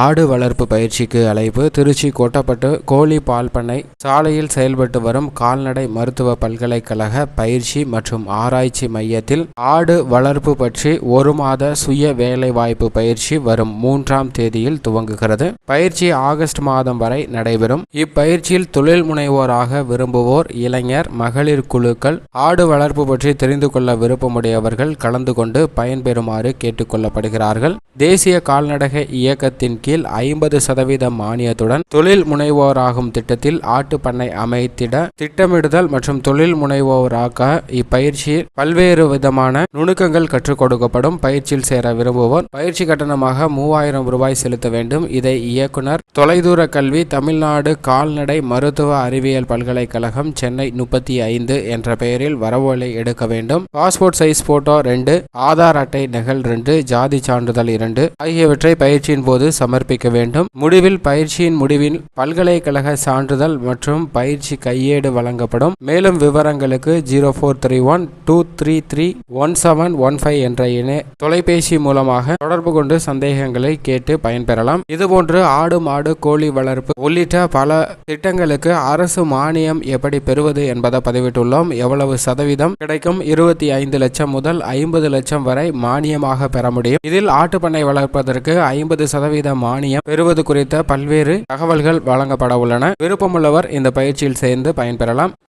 ஆடு வளர்ப்பு பயிற்சிக்கு அழைப்பு. திருச்சி கோட்டப்பட்டு கோழி பால் பண்ணை சாலையில் செயல்பட்டு வரும் கால்நடை மருத்துவ பல்கலைக்கழக பயிற்சி மற்றும் ஆராய்ச்சி மையத்தில் ஆடு வளர்ப்பு பற்றி ஒரு மாத சுய வேலைவாய்ப்பு பயிற்சி வரும் மூன்றாம் தேதியில் துவங்குகிறது. பயிற்சி ஆகஸ்ட் மாதம் வரை நடைபெறும். இப்பயிற்சியில் தொழில் முனைவோராக விரும்புவோர் இளைஞர் மகளிர் குழுக்கள் ஆடு வளர்ப்பு பற்றி தெரிந்து கொள்ள விருப்பமுடையவர்கள் கலந்து கொண்டு பயன்பெறுமாறு கேட்டுக்கொள்ளப்படுகிறார்கள் தேசிய கால்நடக இயக்கத்தின் கீழ் ஐம்பது சதவீத மானியத்துடன் தொழில் முனைவோராகும் திட்டத்தில் ஆட்டு பண்ணை அமைத்திட திட்டமிடுதல் மற்றும் தொழில் முனைவோராக இப்பயிற்சியில் பல்வேறு விதமான நுணுக்கங்கள் கற்றுக் கொடுக்கப்படும் பயிற்சியில் சேர விரும்புவோர் பயிற்சி கட்டணமாக மூவாயிரம் ரூபாய் செலுத்த வேண்டும். இதை இயக்குனர் தொலைதூர கல்வி தமிழ்நாடு கால்நடை மருத்துவ அறிவியல் பல்கலைக்கழகம் சென்னை முப்பத்தி ஐந்து என்ற பெயரில் வரவோலை எடுக்க வேண்டும். பாஸ்போர்ட் சைஸ் போட்டோ ரெண்டு ஆதார் அட்டை நகல் ரெண்டு ஜாதி சான்றிதழ் இரண்டு ஆகியவற்றை பயிற்சியின் போது சமர்ப்பிக்க வேண்டும். முடிவில் பயிற்சியின் முடிவில் பல்கலைக்கழக சான்றிதழ் மற்றும் பயிற்சி கையேடு வழங்கப்படும். மேலும் விவரங்களுக்கு zero four three one two three three one seven one five என்ற இணை தொலைபேசி மூலமாக தொடர்பு கொண்டு சந்தேகங்களை கேட்டு பயன்பெறலாம். இதுபோன்று ஆடு மாடு கோழி வளர்ப்பு உள்ளிட்ட பல திட்டங்களுக்கு அரசு மானியம் எப்படி பெறுவது என்பதை பதிவிட்டுள்ளோம். எவ்வளவு சதவீதம் கிடைக்கும்? இருபத்தி ஐந்து லட்சம் முதல் ஐம்பது லட்சம் வரை மானியமாக பெற முடியும். இதில் ஆட்டுப்பண்ணை வளர்ப்பதற்கு ஐம்பது சதவீத மானியம் பெறுவது குறித்த பல்வேறு தகவல்கள் வழங்கப்பட உள்ளன. விருப்பமுள்ளவர் இந்த பயிற்சியில் சேர்ந்து பயன்பெறலாம்.